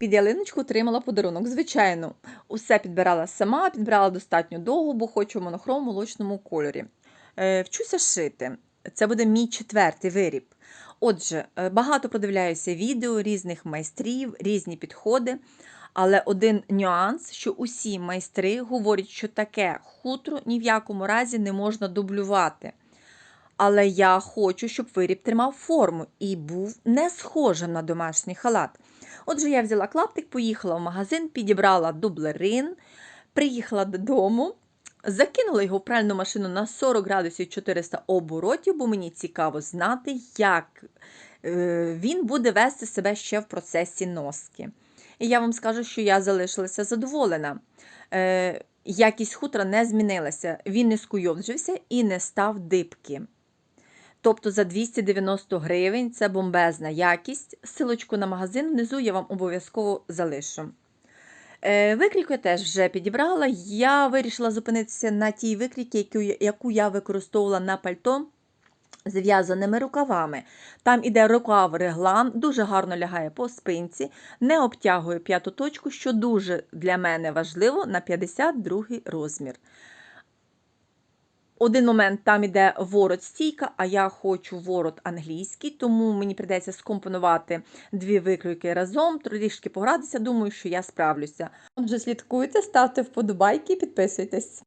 Під ялиночку отримала подарунок. Звичайно, усе підбирала сама, підбирала достатньо довго, бо хочу монохром в молочному кольорі. Е, Вчуся шити. Це буде мій четвертий виріб. Отже, е, багато продивляюся відео різних майстрів, різні підходи. Але один нюанс, що усі майстри говорять, що таке хутро ні в якому разі не можна дублювати. Але я хочу, щоб виріб тримав форму і був не схожим на домашній халат. Отже, я взяла клаптик, поїхала в магазин, підібрала дублерин, приїхала додому, закинула його в пральну машину на 40 градусів 400 оборотів, бо мені цікаво знати, як е, він буде вести себе ще в процесі носки. І я вам скажу, що я залишилася задоволена. Е, Якість хутра не змінилася, він не скуйовджився і не став дибки. Тобто за 290 гривень це бомбезна якість. Силочку на магазин внизу я вам обов'язково залишу. Е, Викрійку я теж вже підібрала. Я вирішила зупинитися на тій викрійці, яку, я- використовувала на пальто з в'язаними рукавами. Там іде рукав реглан, дуже гарно лягає по спинці, не обтягує п'яту точку, що дуже для мене важливо на 52 розмір. Один момент там іде ворот стійка, а я хочу ворот англійський, тому мені прийдеться скомпонувати дві виклики разом, трішки погратися. Думаю, що я справлюся. Отже, слідкуйте, ставте вподобайки і підписуйтесь.